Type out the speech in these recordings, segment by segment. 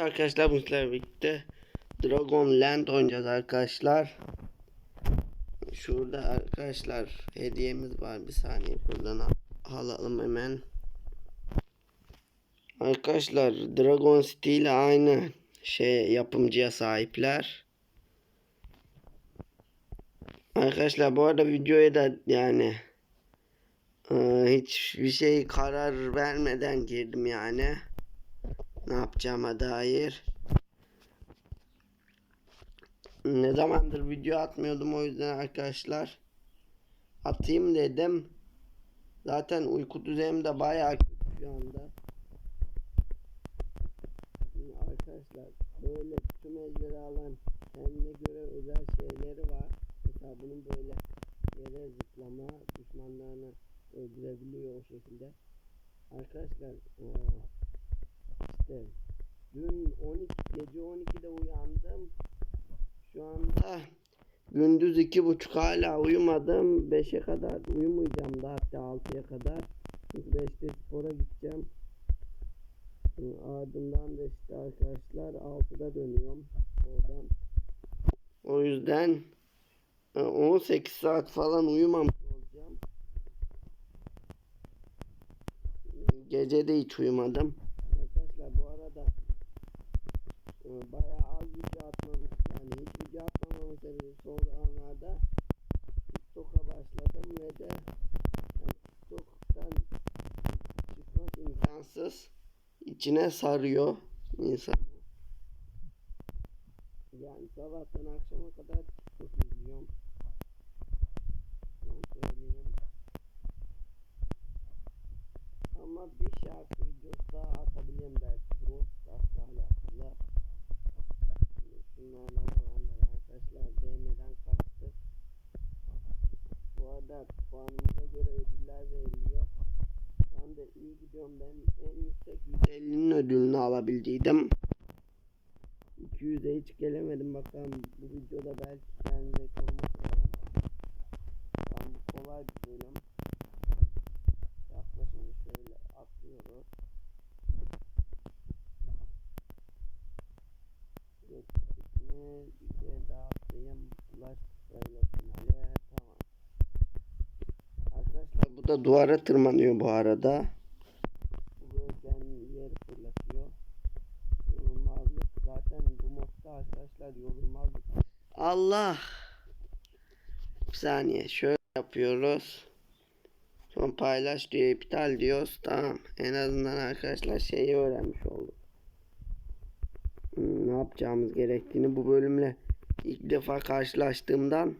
Arkadaşlar bu sizlerle birlikte Dragon Land oynayacağız arkadaşlar. Şurada arkadaşlar hediyemiz var. Bir saniye şuradan al- alalım hemen. Arkadaşlar Dragon City ile aynı şey yapımcıya sahipler. Arkadaşlar bu arada videoya da yani e, hiçbir şey karar vermeden girdim yani ne yapacağıma dair. Ne zamandır video atmıyordum o yüzden arkadaşlar. Atayım dedim. Zaten uyku düzenim de bayağı kötü şu anda. Arkadaşlar böyle tüm ejderhaların kendine göre özel şeyleri var. Mesela bunun böyle yere zıplama düşmanlarını öldürebiliyor o şekilde. Arkadaşlar eee işte dün 12 gece 12'de uyandım. Şu anda gündüz iki buçuk hala uyumadım. 5'e kadar uyumayacağım da hatta 6'ya kadar. Çünkü 5'te spora gideceğim. Ardından da işte arkadaşlar 6'da dönüyorum oradan. O yüzden e, 18 saat falan uyumamış olacağım. Gece de hiç uyumadım. Arada e, bayağı az video atmam yani hiç video atmamamın sebebi son zamanlarda TikTok'a başladım ve de yani TikTok'tan çıkmak imkansız içine sarıyor insan. Yani sabahtan akşama kadar TikTok izliyorum. Ama bir şarkı videosu daha atabilirim belki Şimdi Şunlarla falanlar arkadaşlar değmeden kaçtık. Bu arada puanımıza göre ödüller veriliyor. Ben de iyi gidiyorum. Ben en yüksek 150'nin ödülünü alabildiydim. 200'e hiç gelemedim. Bakalım bu videoda belki kendi rekorumu kırarım. Bu kolay bir bölüm. Yaklaşımı şöyle atlıyoruz. Geçtik Arkadaşlar bu da duvara tırmanıyor bu arada. Yorulmazlık. Zaten bu arkadaşlar yorulmazlık. Allah! Bir saniye şöyle yapıyoruz. Son paylaş diyor iptal diyoruz. Tamam. En azından arkadaşlar şeyi öğrenmiş olduk. Hmm, ne yapacağımız gerektiğini bu bölümle ilk defa karşılaştığımdan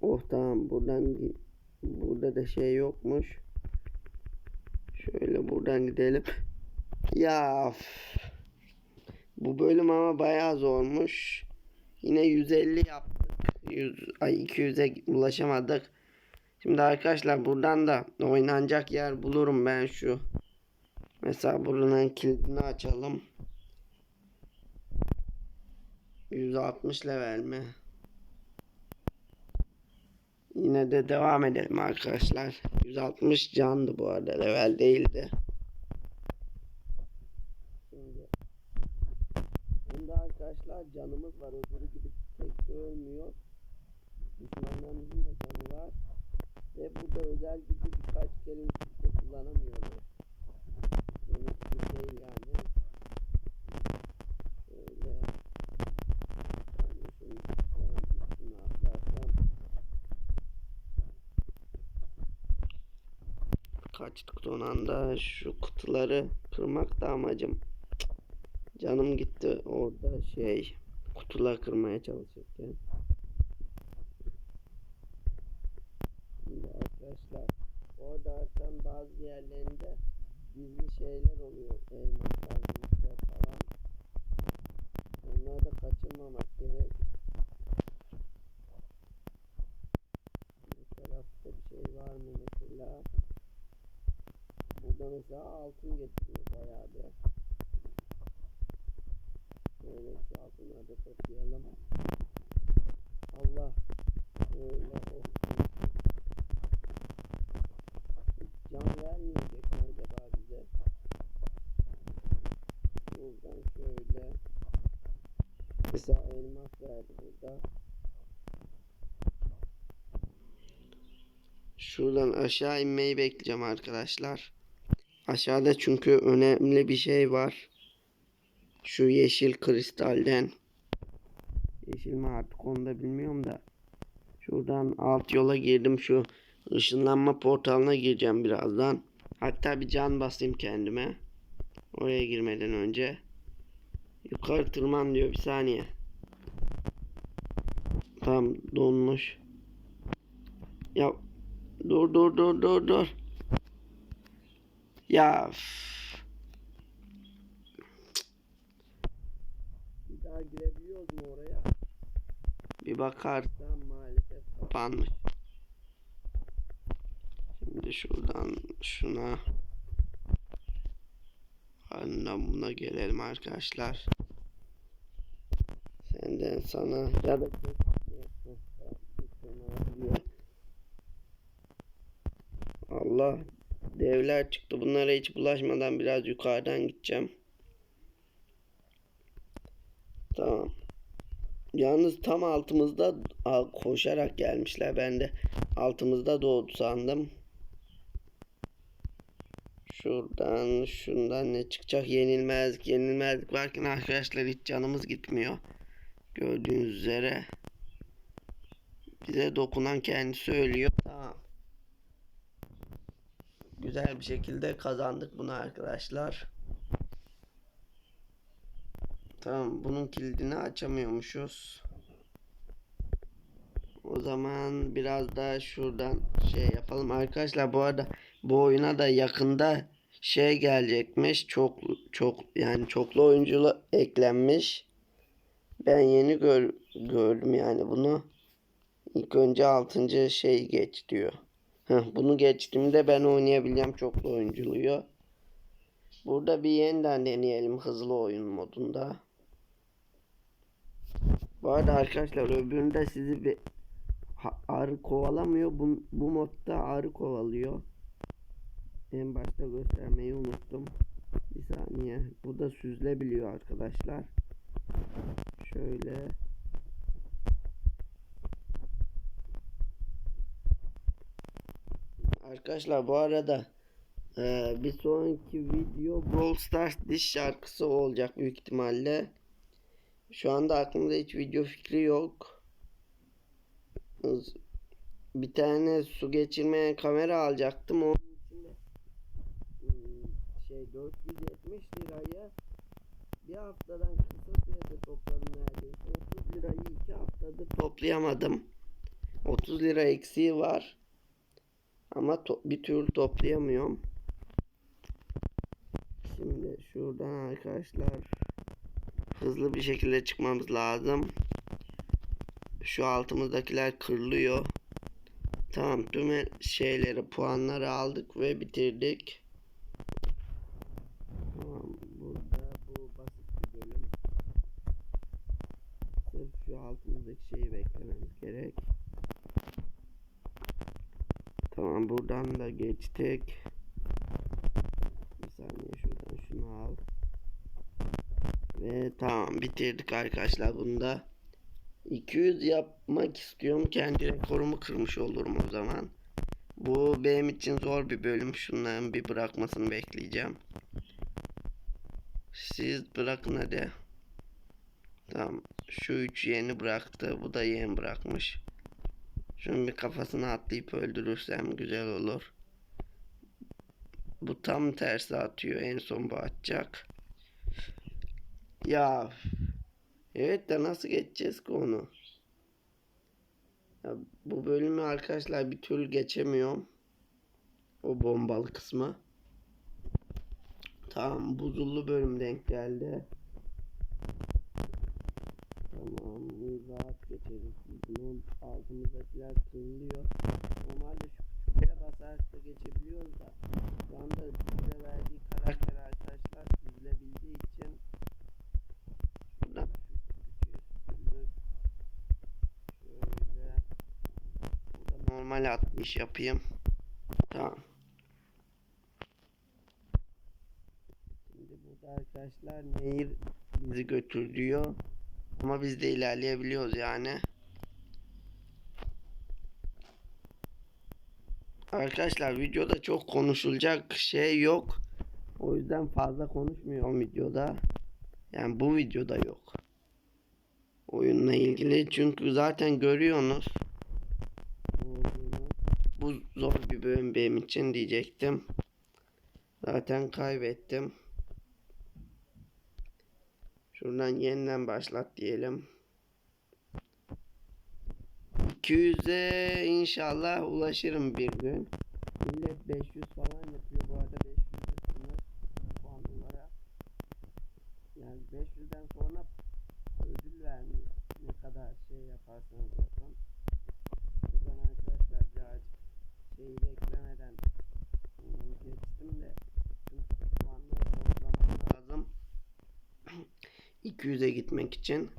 Oh tamam buradan burada da şey yokmuş. Şöyle buradan gidelim. Ya bu bölüm ama bayağı zormuş. Yine 150 yaptık. 100 ay 200'e ulaşamadık. Şimdi arkadaşlar buradan da oynanacak yer bulurum ben şu. Mesela buranın kilidini açalım. 160 level mi? Yine de devam edelim arkadaşlar. 160 candı bu arada level değildi. Şimdi bunda arkadaşlar canımız var. Öbürü gibi tek ölmüyor. Düşmanlarımızın da canı var. Ve burada özel gücü birkaç kere üst kullanamıyoruz. Yeni bir şey yani. Şöyle. Tutalım, şunu atlarsam. Kaçtık son anda şu kutuları kırmak da amacım. Canım gitti orada şey kutular kırmaya çalışırken. Şimdi arkadaşlar orada artan bazı yerlerinde gizli şeyler oluyor. Elmaslar, gümüşler falan. Onları da kaçırmamak gerek. Bu tarafta bir şey var mı mesela? Burada mesela altın getiriyor bayağı bir. Şöyle şu altınları da toplayalım. Allah. Öyle olsun. Can vermeyecek mi acaba bize? Mesela burada. Şuradan aşağı inmeyi bekleyeceğim arkadaşlar. Aşağıda çünkü önemli bir şey var. Şu yeşil kristalden. Yeşil mi artık onu da bilmiyorum da. Şuradan alt yola girdim. Şu ışınlanma portalına gireceğim birazdan. Hatta bir can basayım kendime. Oraya girmeden önce. Yukarı tırman diyor bir saniye. Tam donmuş. Ya dur dur dur dur dur. Ya. Bir daha girebiliyoruz mu oraya? Bir bakarsam maalesef kapanmış. Şimdi şuradan şuna Ardından buna gelelim arkadaşlar. Senden sana ya da Allah devler çıktı. Bunlara hiç bulaşmadan biraz yukarıdan gideceğim. Tamam. Yalnız tam altımızda koşarak gelmişler. Ben de altımızda doğdu sandım. Şuradan şundan ne çıkacak yenilmezlik yenilmezlik varken arkadaşlar hiç canımız gitmiyor. Gördüğünüz üzere. Bize dokunan kendisi ölüyor. Tamam. Güzel bir şekilde kazandık bunu arkadaşlar. Tamam bunun kilidini açamıyormuşuz. O zaman biraz daha şuradan şey yapalım arkadaşlar. Bu arada bu oyuna da yakında şey gelecekmiş. Çok çok yani çoklu oyunculu eklenmiş. Ben yeni gör, gördüm yani bunu. İlk önce 6. şey geç diyor. Heh, bunu geçtiğimde ben oynayabileceğim çoklu oyunculuğu. Burada bir yeniden deneyelim hızlı oyun modunda. Bu arada arkadaşlar öbüründe sizi bir arı kovalamıyor. Bu, bu modda arı kovalıyor. En başta göstermeyi unuttum. Bir saniye. Bu da süzülebiliyor arkadaşlar. Şöyle. Arkadaşlar bu arada eee, bir sonraki video Brawl Stars diş şarkısı olacak büyük ihtimalle. Şu anda aklımda hiç video fikri yok. Bir tane su geçirmeyen kamera alacaktım. Onun için de hmm, şey 470 liraya bir haftadan kısa sürede topladım neredeyse. 30 lirayı iki haftadır toplayamadım. 30 lira eksiği var. Ama to- bir türlü toplayamıyorum. Şimdi şuradan arkadaşlar hızlı bir şekilde çıkmamız lazım. Şu altımızdakiler kırılıyor. Tamam tüm şeyleri puanları aldık ve bitirdik. Tamam burada bu basit bir bölüm. Sırf şu altımızdaki şeyi beklememiz gerek. Tamam buradan da geçtik. Bir saniye şuradan şunu al. Ve tamam bitirdik arkadaşlar bunu da. 200 yapmak istiyorum. Kendi rekorumu kırmış olurum o zaman. Bu benim için zor bir bölüm. Şunların bir bırakmasını bekleyeceğim. Siz bırakın hadi. Tamam. Şu üç yeni bıraktı. Bu da yeni bırakmış. Şunun bir kafasına atlayıp öldürürsem güzel olur. Bu tam tersi atıyor. En son bu atacak. Ya Evet de nasıl geçeceğiz ki onu? Ya bu bölümü arkadaşlar bir türlü geçemiyorum. O bombalı kısmı. Tamam buzullu bölüm denk geldi. Tamam rahat geçeriz. Bunun altımızdakiler kırılıyor. Normalde şu küçüklere basarak da geçebiliyoruz da. Şu anda bize verdiği karakter arkadaşlar süzülebildiği için Şuradan. Şöyle. Burada normal atlayış yapayım. Tamam. Şimdi burada arkadaşlar nehir bizi götür diyor. Ama biz de ilerleyebiliyoruz yani. Arkadaşlar videoda çok konuşulacak şey yok. O yüzden fazla konuşmuyorum videoda. Yani bu videoda yok. Oyunla ilgili çünkü zaten görüyorsunuz. Bu zor bir bölüm benim için diyecektim. Zaten kaybettim. Şuradan yeniden başlat diyelim. 200'e inşallah ulaşırım bir gün. Millet 500 falan yapıyor bu arada 500 sınır puan olarak. Yani 500'den sonra ödül vermiyor. Ne kadar şey yaparsanız yapın. Buradan arkadaşlar birazcık şeyi beklemeden geçtim de çünkü puanları toplamam lazım. 200'e gitmek için.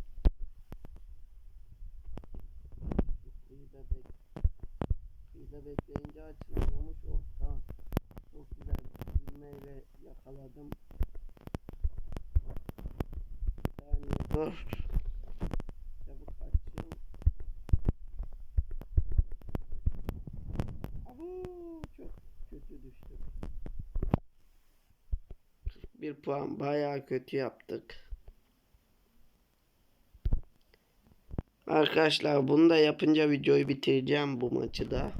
De bek de bekleyince açılmıyormuş. Oh tamam. Çok güzel bir meyve yakaladım. Saniye dur. Çabuk açayım. Abu çok kötü düştü. Bir puan bayağı kötü yaptık. Arkadaşlar bunu da yapınca videoyu bitireceğim bu maçı da.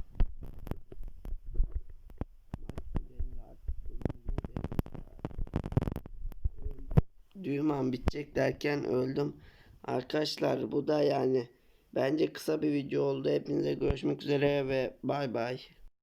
Maç belli artık, bunun ne belli ya. Öldüm. Düğüm an bitecek derken öldüm. Arkadaşlar bu da yani bence kısa bir video oldu. Hepinize görüşmek üzere ve bay bay.